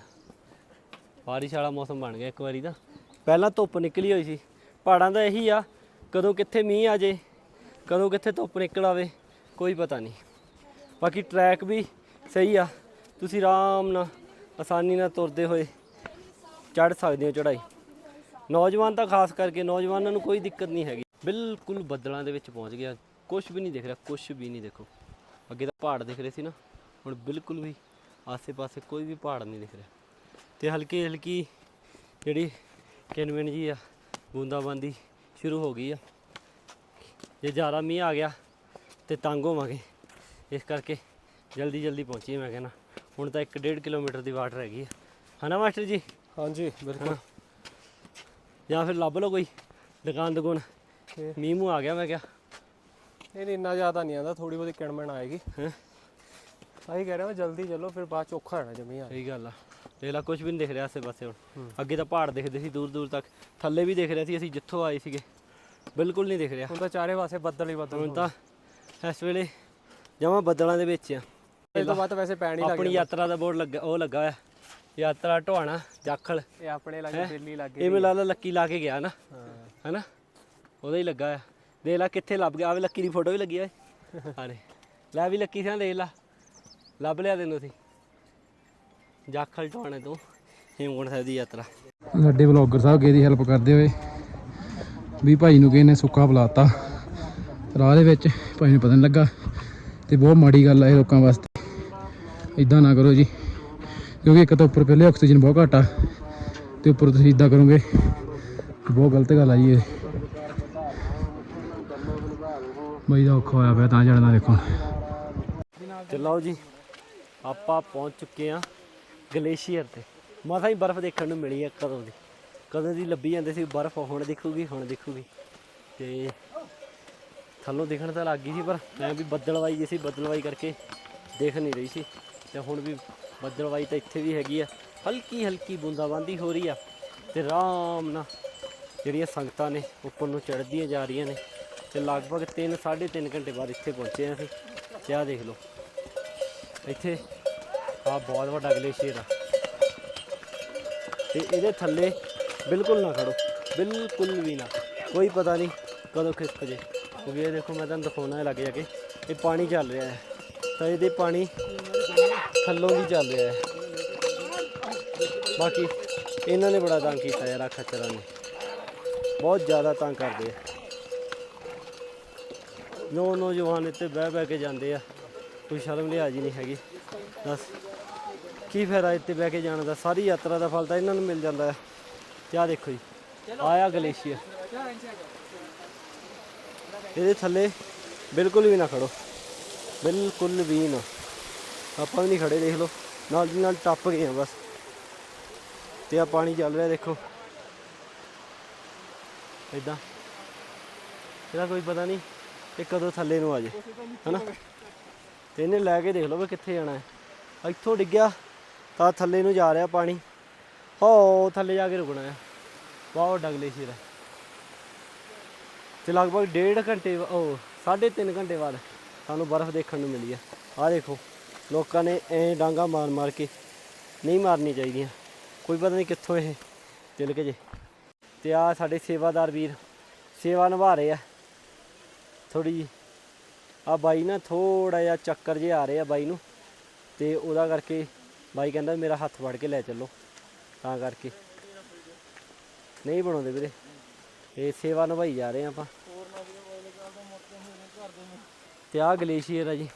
ਬਾਰਿਸ਼ ਵਾਲਾ ਮੌਸਮ ਬਣ ਗਿਆ ਇੱਕ ਵਾਰੀ ਦਾ ਪਹਿਲਾਂ ਧੁੱਪ ਨਿਕਲੀ ਹੋਈ ਸੀ। ਪਹਾੜਾਂ ਦਾ ਇਹੀ ਆ, ਕਦੋਂ ਕਿੱਥੇ ਮੀਂਹ ਆ ਜੇ, ਕਦੋਂ ਕਿੱਥੇ ਧੁੱਪ ਨਿਕਲ ਆਵੇ, ਕੋਈ ਪਤਾ ਨਹੀਂ। ਬਾਕੀ ਟਰੈਕ ਵੀ ਸਹੀ ਆ। ਤੁਸੀਂ ਆਰਾਮ ਨਾਲ, ਆਸਾਨੀ ਨਾਲ ਤੁਰਦੇ ਹੋਏ ਚੜ ਸਕਦੇ ਹੋ ਚੜਾਈ ਨੌਜਵਾਨ ਤਾਂ ਖਾਸ ਕਰਕੇ ਨੌਜਵਾਨਾਂ ਨੂੰ ਕੋਈ ਦਿੱਕਤ ਨਹੀਂ ਹੈਗੀ। ਬਿਲਕੁਲ ਬੱਦਲਾਂ ਦੇ ਵਿੱਚ ਪਹੁੰਚ ਗਿਆ। ਕੁਝ ਵੀ ਨਹੀਂ ਦਿਖ ਰਿਹਾ ਕੁਝ ਵੀ ਨਹੀਂ ਦੇਖੋ। ਅੱਗੇ ਤਾਂ ਪਹਾੜ ਦਿਖ ਰਹੇ ਸੀ ਨਾ, ਹੁਣ ਬਿਲਕੁਲ ਵੀ ਆਸੇ-ਪਾਸੇ ਕੋਈ ਵੀ ਪਹਾੜ ਨਹੀਂ ਦਿਖ ਰਿਹਾ। ਤੇ ਹਲਕੀ ਹਲਕੀ ਜਿਹੜੀ ਕਿਨਮਿਨ ਜੀ ਆ, ਬੂੰਦਾਬਾਂਦੀ ਸ਼ੁਰੂ ਹੋ ਗਈ ਆ। ਜੇ ਜ਼ਿਆਦਾ ਮੀਂਹ ਆ ਗਿਆ ਤੇ ਤੰਗ ਹੋਵਾਂਗੇ। ਇਸ ਕਰਕੇ ਜਲਦੀ ਜਲਦੀ ਪਹੁੰਚੀਏ ਮੈਂ ਕਹਿੰਦਾ। ਹੁਣ ਤਾਂ 1.5 ਕਿਲੋਮੀਟਰ ਦੀ ਵਾਟ ਰਹਿ ਗਈ ਹੈ ਹਨਾ ਮਾਸਟਰ ਜੀ? ਹਾਂਜੀ ਬਿਲਕੁਲ। ਜਾਂ ਫਿਰ ਲੱਭ ਲਓ ਕੋਈ ਦੁਕਾਨ ਦੁਕਾਨ। ਮੀਂਹ ਮੂੰਹ ਆ ਗਿਆ ਮੈਂ ਕਿਹਾ। ਨਹੀਂ ਨਹੀਂ ਇੰਨਾ ਜ਼ਿਆਦਾ ਨਹੀਂ ਆਉਂਦਾ ਥੋੜੀ ਬਹੁਤੀ ਕਿਣਮਣ ਆਏਗੀ। ਹੈਂ? ਆਹੀ ਕਹਿ ਰਿਹਾ ਮੈਂ ਜਲਦੀ ਚੱਲੋ ਫਿਰ ਬਾਅਦ ਚ ਔਖਾ ਹੋਣਾ ਜਮੀ ਆ। ਸਹੀ ਗੱਲ ਆ। ਦੇਖ ਲਾ ਕੁਝ ਵੀ ਨਹੀਂ ਦਿਖ ਰਿਹਾ ਆਸੇ ਪਾਸੇ ਹੁਣ ਅੱਗੇ ਤਾਂ ਪਹਾੜ ਦਿਖਦੇ ਸੀ ਦੂਰ ਦੂਰ ਤੱਕ। ਥੱਲੇ ਵੀ ਦਿਖ ਰਿਹਾ ਸੀ ਅਸੀਂ ਜਿੱਥੋਂ ਆਏ ਸੀਗੇ। ਬਿਲਕੁਲ ਨਹੀਂ ਦਿਖ ਰਿਹਾ। ਹੁਣ ਤਾਂ ਚਾਰੇ ਪਾਸੇ ਬੱਦਲ ਹੀ ਬੱਦਲ ਹੁਣ ਤਾਂ ਇਸ ਵੇਲੇ ਜਮਾਂ ਬੱਦਲਾਂ ਦੇ ਵਿੱਚ ਆ। ਇਹ ਤੋਂ ਤਾਂ ਵੈਸੇ ਪੈਣ ਲੱਗ ਆਪਣੀ ਯਾਤਰਾ ਦਾ ਬੋਰਡ ਲੱਗਾ ਉਹ ਲੱਗਾ ਹੋਇਆ। ਯਾਤਰਾ ਢੋਆਣਾ ਜਾਖਲ। ਇਹ ਆਪਣੇ ਲੱਗੇ ਦਿੱਲੀ ਲੱਗੇ ਇਹ ਮੈਨੂੰ ਲੱਗਦਾ ਲੱਕੀ ਲਾ ਕੇ ਗਿਆ ਨਾ। ਹਾਂ। ਹੈਨਾ? ਉਹਦਾ ਹੀ ਲੱਗਾ ਆ। ਦੇਖ ਲੈ ਕਿੱਥੇ ਲੱਭ ਗਿਆ। ਆਵੇ ਲੱਕੀ ਦੀ ਫੋਟੋ ਵੀ ਲੱਗੀ ਓਏ। ਅਰੇ ਲੈ ਵੀ ਲੱਕੀ ਸਾਂ ਦੇਖ ਲਾ। ਲੱਭ ਲਿਆ ਤੈਨੂੰ ਅਸੀਂ। ਜਾਖਲ ਢੋਆਣੇ ਤੋਂ ਹੇਮਕੁੰਟ ਸਾਹਿਬ ਦੀ ਯਾਤਰਾ। ਸਾਡੇ ਵਲੌਗਰ ਸਾਹਿਬ ਗਏ ਦੀ ਹੈਲਪ ਕਰਦੇ ਹੋਏ ਵੀ ਭਾਈ ਨੂੰ ਕਿਸੇ ਨੇ ਸੁੱਕਾ ਬੁਲਾਤਾ। ਰਾਹ ਦੇ ਵਿੱਚ ਭਾਈ ਨੂੰ ਪਤਾ ਨਹੀਂ ਲੱਗਾ। ਤੇ ਬਹੁਤ ਮਾੜੀ ਗੱਲ ਆ ਇਹ ਲੋਕਾਂ ਵਾਸਤੇ। ਇਦਾਂ ਨਾ ਕਰੋ ਜੀ। ਕਿਉਂਕਿ ਇੱਕ ਤਾਂ ਉੱਪਰ ਪਹਿਲੇ ਆਕਸੀਜਨ ਬਹੁਤ ਘੱਟ ਆ ਤੇ ਉੱਪਰ ਤੁਸੀਂ ਇਦਾਂ ਕਰੋਗੇ, ਬਹੁਤ ਗਲਤ ਗੱਲ ਆ ਜੀ ਇਹ। ਬਈ ਦਾ ਔਖਾ ਹੋਇਆ ਪਿਆ ਤਾਂ ਚੜਨਾ ਦੇਖੋ ਤੇ ਲਓ ਜੀ, ਆਪਾਂ ਪਹੁੰਚ ਚੁੱਕੇ ਆ ਗਲੇਸ਼ੀਅਰ ਤੇ। ਮਾਤਾ ਹੀ ਬਰਫ਼ ਦੇਖਣ ਨੂੰ ਮਿਲੀ ਆ ਕਦੋਂ ਦੀ? ਕਦੋਂ ਦੀ ਲੱਭੀ ਜਾਂਦੇ ਸੀ? ਬਰਫ਼ ਹੁਣ ਦਿਖੂਗੀ ਹੁਣ ਦਿਖੂਗੀ। ਤੇ ਥੱਲੋਂ ਦਿਖਣ ਤਾਂ ਲੱਗ ਗਈ ਸੀ, ਪਰ ਮੈਂ ਵੀ ਬੱਦਲਵਾਈ ਜਿਹੀ ਸੀ, ਬੱਦਲਵਾਈ ਕਰਕੇ ਦੇਖ ਨਹੀਂ ਰਹੀ ਸੀ। ਤੇ ਹੁਣ ਵੀ ਬੱਦਲਵਾਈ ਤਾਂ ਇੱਥੇ ਵੀ ਹੈਗੀ ਆ। ਹਲਕੀ ਹਲਕੀ ਬੂੰਦਾਬਾਂਦੀ ਹੋ ਰਹੀ ਆ ਤੇ ਆਰਾਮ ਨਾਲ ਜਿਹੜੀਆਂ ਸੰਗਤਾਂ ਨੇ ਉੱਪਰ ਨੂੰ ਚੜ੍ਹਦੀਆਂ ਜਾ ਰਹੀਆਂ ਨੇ ਤੇ ਲਗਭਗ 3 3.5 ਘੰਟੇ ਬਾਅਦ ਇੱਥੇ ਪਹੁੰਚੇ ਆ ਅਸੀਂ। ਤੇ ਆਹ ਦੇਖ ਲਓ। ਇੱਥੇ ਆ ਬਹੁਤ ਵੱਡਾ ਗਲੇਸ਼ੀਅਰ ਆ। ਤੇ ਇਹਦੇ ਥੱਲੇ ਬਿਲਕੁਲ ਨਾ ਖੜੋ, ਬਿਲਕੁਲ ਵੀ ਨਾ। ਕੋਈ ਪਤਾ ਨਹੀਂ ਕਦੋਂ ਖਿਸਕ ਜੇ। ਕਿਉਂਕਿ ਇਹ ਦੇਖੋ ਮੈਂ ਤੁਹਾਨੂੰ ਦਿਖਾਉਣਾ ਲੱਗ ਜਾ ਕੇ, ਇਹ ਪਾਣੀ ਚੱਲ ਰਿਹਾ ਹੈ। ਤਾਂ ਇਹਦੇ ਪਾਣੀ ਥੱਲੋਂ ਦੀ ਚੱਲ ਰਿਹਾ ਹੈ। ਬਾਕੀ ਇਹਨਾਂ ਨੇ ਬੜਾ ਤੰਗ ਕੀਤਾ ਯਾਰ ਆ ਖੱਚਰਾਂ ਨੇ ਬਹੁਤ ਜ਼ਿਆਦਾ ਤੰਗ ਕਰਦੇ ਆ। ਨੌ ਜਵਾਨ ਇੱਥੇ ਬਹਿ ਬਹਿ ਕੇ ਜਾਂਦੇ ਆ। ਕੋਈ ਸ਼ਰਮ ਲਿਹਾਜ਼ ਹੀ ਨਹੀਂ ਹੈਗੀ। ਬਸ ਕੀ ਫਾਇਦਾ ਇੱਥੇ ਬਹਿ ਕੇ ਜਾਣ ਦਾ? ਸਾਰੀ ਯਾਤਰਾ ਦਾ ਫਲ ਤਾਂ ਇਹਨਾਂ ਨੂੰ ਮਿਲ ਜਾਂਦਾ ਹੈ ਤੇ ਦੇਖੋ ਜੀ, ਆਇਆ ਗਲੇਸ਼ੀਅਰ। ਇਹਦੇ ਥੱਲੇ ਬਿਲਕੁਲ ਵੀ ਨਾ ਖੜੋ। ਬਿਲਕੁਲ ਵੀ ਨਾ। ਆਪਾਂ ਵੀ ਨਹੀਂ ਖੜੇ, ਦੇਖ ਲਓ। ਨਾਲ ਦੀ ਨਾਲ ਟੱਪ ਗਏ ਆ ਬਸ। ਤੇ ਆ ਪਾਣੀ ਚੱਲ ਰਿਹਾ, ਦੇਖੋ। ਇਦਾਂ ਇਹਦਾ ਕੋਈ ਪਤਾ ਨਹੀਂ ਇਹ ਕਦੋਂ ਥੱਲੇ ਨੂੰ ਆ ਜੇ, ਹਨਾ? ਤੇ ਇਹਨੇ ਲੈ ਕੇ ਦੇਖ ਲਓ ਵੀ ਕਿੱਥੇ ਜਾਣਾ ਹੈ। ਇੱਥੋਂ ਡਿੱਗਿਆ, ਤਾਂ ਥੱਲੇ ਨੂੰ ਜਾ ਰਿਹਾ ਪਾਣੀ। ਹੋ, ਥੱਲੇ ਜਾ ਕੇ ਰੁਕਣਾ ਹੈ। ਬਹੁਤ ਡਗਲੇ ਸ਼ੀਰ ਹੈ। ਤੇ ਲਗਭਗ ਡੇਢ ਘੰਟੇ ਬਾ- ਉਹ ਸਾਢੇ ਤਿੰਨ ਘੰਟੇ ਬਾਅਦ ਸਾਨੂੰ ਬਰਫ਼ ਦੇਖਣ ਨੂੰ ਮਿਲੀ ਆ ਆਹ ਦੇਖੋ। ਲੋਕਾਂ ਨੇ ਐ ਡਾਂਗਾ ਮਾਰ ਮਾਰ ਕੇ ਨਹੀਂ ਮਾਰਨੀ ਚਾਹੀਦੀਆਂ। ਕੋਈ ਪਤਾ ਨਹੀਂ ਕਿੱਥੋਂ ਇਹ ਤਿਲਕ ਜੇ। ਤੇ ਆ ਸਾਡੇ ਸੇਵਾਦਾਰ ਵੀਰ, ਸੇਵਾ ਨਿਭਾ ਰਹੇ ਆ। ਥੋੜੀ ਜੀ ਆ ਬਾਈ ਨਾ ਥੋੜਾ ਜਿਹਾ ਚੱਕਰ ਜੇ ਆ ਰਹੇ ਆ ਬਾਈ ਨੂੰ। ਤੇ ਉਹਦਾ ਕਰਕੇ ਬਾਈ ਕਹਿੰਦਾ ਮੇਰਾ ਹੱਥ ਫੜ ਕੇ ਲੈ ਚੱਲੋ। ਤਾਂ ਕਰਕੇ। ਨਹੀਂ ਬਣਾਉਂਦੇ ਵੀਰੇ। ਇਹ ਸੇਵਾ ਨਿਭਾਈ ਜਾ ਰਹੇ ਆ ਆਪਾਂ। ਤੇ ਆ ਗਲੇਸ਼ੀਅਰ ਆ ਜੀ।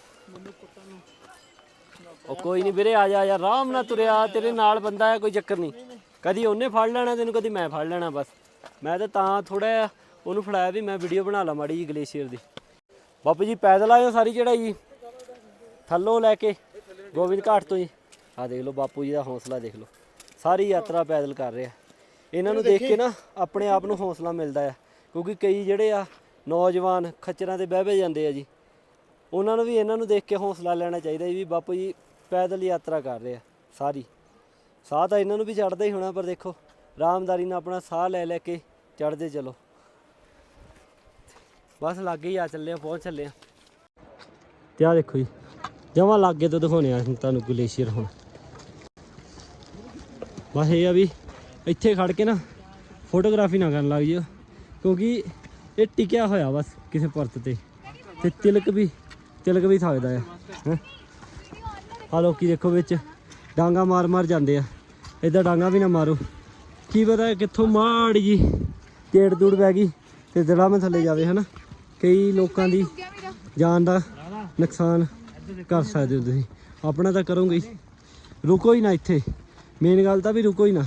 ਉਹ ਕੋਈ ਨਹੀਂ ਵੀਰੇ, ਆ ਜਾ, ਆ ਆਰਾਮ ਨਾਲ ਤੁਰਿਆ, ਤੇਰੇ ਨਾਲ ਬੰਦਾ ਹੈ ਕੋਈ ਚੱਕਰ ਨਹੀਂ ਕਦੀ ਉਹਨੇ ਫੜ ਲੈਣਾ, ਤੈਨੂੰ ਕਦੀ ਮੈਂ ਫੜ ਲੈਣਾ, ਬਸ। ਮੈਂ ਤਾਂ ਤਾਂ ਥੋੜਾ ਉਹਨੂੰ ਫੜਾਇਆ ਵੀ ਮੈਂ ਵੀਡੀਓ ਬਣਾ ਲਾ ਮਾੜੀ ਜੀ ਗਲੇਸ਼ੀਅਰ ਦੀ। ਬਾਪੂ ਜੀ, ਪੈਦਲ ਆਇਓ ਸਾਰੀ ਚੜਾਈ ਜੀ। ਥੱਲੋਂ ਲੈ ਕੇ ਗੋਬਿੰਦ ਘਾਟ ਤੋਂ ਜੀ। ਆ ਦੇਖ ਲਓ ਬਾਪੂ ਜੀ ਦਾ ਹੌਸਲਾ ਦੇਖ ਲਓ। ਸਾਰੀ ਯਾਤਰਾ ਪੈਦਲ ਕਰ ਰਿਹਾ। ਇਹਨਾਂ ਨੂੰ ਦੇਖ ਕੇ ਨਾ ਆਪਣੇ ਆਪ ਨੂੰ ਹੌਸਲਾ ਮਿਲਦਾ ਆ। ਕਿਉਂਕਿ ਕਈ ਜਿਹੜੇ ਆ ਨੌਜਵਾਨ ਖੱਚਰਾਂ ਤੇ ਬਹਿ ਬਹਿ ਜਾਂਦੇ ਆ ਜੀ। ਉਹਨਾਂ ਨੂੰ ਵੀ ਇਹਨਾਂ ਨੂੰ ਦੇਖ ਕੇ ਹੌਸਲਾ ਲੈਣਾ ਚਾਹੀਦਾ ਜੀ ਵੀ ਬਾਪੂ ਜੀ ਪੈਦਲ ਯਾਤਰਾ ਕਰ ਰਹੇ ਆ, ਸਾਰੀ। ਸਾਹ ਤਾਂ ਇਹਨਾਂ ਨੂੰ ਵੀ ਚੜਦਾ ਹੀ ਹੋਣਾ, ਪਰ ਦੇਖੋ, ਰਾਮਦਾਰੀ ਨਾਲ ਆਪਣਾ ਸਾਹ ਲੈ ਲੈ ਕੇ ਚੜਦੇ ਚਲੋ। ਬਸ ਲੱਗੇ ਹੀ ਆ ਚੱਲੇ ਆ, ਪਹੁੰਚ ਚੱਲੇ ਆ। ਤੇ ਆ ਦੇਖੋ ਜੀ, ਜਮਾਂ ਲਾਗੇ ਤੋਂ ਦਿਖਾਉਣੇ ਆ ਤੁਹਾਨੂੰ ਗਲੇਸ਼ੀਅਰ ਹੁਣ। ਬਸ ਇਹ ਆ ਵੀ ਇੱਥੇ ਖੜ ਕੇ ਨਾ ਫੋਟੋਗ੍ਰਾਫੀ ਨਾ ਕਰਨ ਲੱਗ ਜਿਓ, ਕਿਉਂਕਿ ਇਹ ਟਿਕਿਆ ਹੋਇਆ ਬਸ ਕਿਸੇ ਪਰਤ ਤੇ। ਤੇ ਤਿਲਕ ਵੀ ਤਿਲਕ ਵੀ ਸਕਦਾ ਆ, ਹੈਂ। ਆ ਲੋਕੀ ਦੇਖੋ ਵਿੱਚ ਡਾਂਗਾ ਮਾਰ ਮਾਰ ਜਾਂਦੇ ਆ। ਇਦਾਂ ਡਾਂਗਾ ਵੀ ਨਾ ਮਾਰੋ। ਕੀ ਪਤਾ ਕਿੱਥੋਂ ਮਾੜੀ ਜੀ ਤੇੜ ਦੂੜ ਪੈ ਗਈ ਤੇ ਜੜਾ ਮੈਂ ਥੱਲੇ ਜਾਵੇ, ਹਨਾ? ਕਈ ਲੋਕਾਂ ਦੀ ਜਾਨ ਦਾ ਨੁਕਸਾਨ ਕਰ ਸਕਦੇ ਹੋ ਤੁਸੀਂ। ਆਪਣਾ ਤਾਂ ਕਰੋਗੇ ਰੁਕੋ ਹੀ ਨਾ ਇੱਥੇ। ਮੇਨ ਗੱਲ ਤਾਂ ਵੀ ਰੁਕੋ ਹੀ ਨਾ।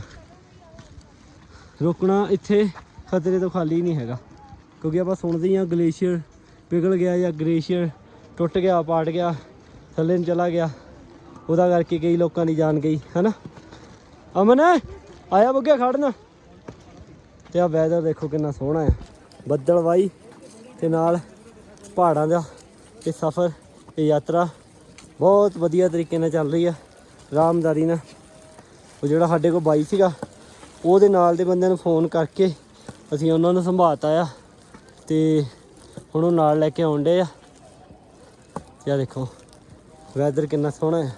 ਰੁਕਣਾ ਇੱਥੇ ਖਤਰੇ ਤੋਂ ਖਾਲੀ ਨਹੀਂ ਹੈਗਾ। ਕਿਉਂਕਿ ਆਪਾਂ ਸੁਣਦੇ ਹੀ ਆ ਗਲੇਸ਼ੀਅਰ ਪਿਘਲ ਗਿਆ ਜਾਂ ਗਲੇਸ਼ੀਅਰ ਟੁੱਟ ਗਿਆ ਪਾਟ ਗਿਆ, ਥੱਲੇ ਨੂੰ ਚਲਾ ਗਿਆ। ਉਹਦਾ ਕਰਕੇ ਕਈ ਲੋਕਾਂ ਦੀ ਜਾਨ ਗਈ, ਹੈਨਾ? ਅਮਨ, ਆਇਆ ਬੱਗੇ ਖੜਨਾ। ਤੇ ਆ ਵੈਦਰ ਦੇਖੋ ਕਿੰਨਾ ਸੋਹਣਾ ਆ। ਬੱਦਲ ਵਾਈ ਤੇ ਨਾਲ ਪਹਾੜਾਂ ਦਾ ਇਹ ਸਫ਼ਰ ਇਹ ਯਾਤਰਾ ਬਹੁਤ ਵਧੀਆ ਤਰੀਕੇ ਨਾਲ ਚੱਲ ਰਹੀ ਆ, ਰਾਮਦਾਰੀ ਨਾਲ। ਉਹ ਜਿਹੜਾ ਸਾਡੇ ਕੋਲ ਬਾਈ ਸੀਗਾ, ਉਹਦੇ ਨਾਲ ਦੇ ਬੰਦਿਆਂ ਨੂੰ ਫੋਨ ਕਰਕੇ ਅਸੀਂ ਉਹਨਾਂ ਨੂੰ ਸੰਭਾਲਤਾ ਆ। ਤੇ ਹੁਣ ਉਹ ਨਾਲ ਲੈ ਕੇ ਆਉਂਦੇ ਆ। ਤੇ ਦੇਖੋ ਵੈਦਰ ਕਿੰਨਾ ਸੋਹਣਾ ਹੈ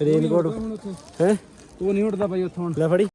ਰੇਨਕੋਟ ਹੈ? ਉਹ ਨਹੀਂ ਉੱਠਦਾ ਭਾਈ ਉੱਥੋਂ ਲੈ ਫੜੀ।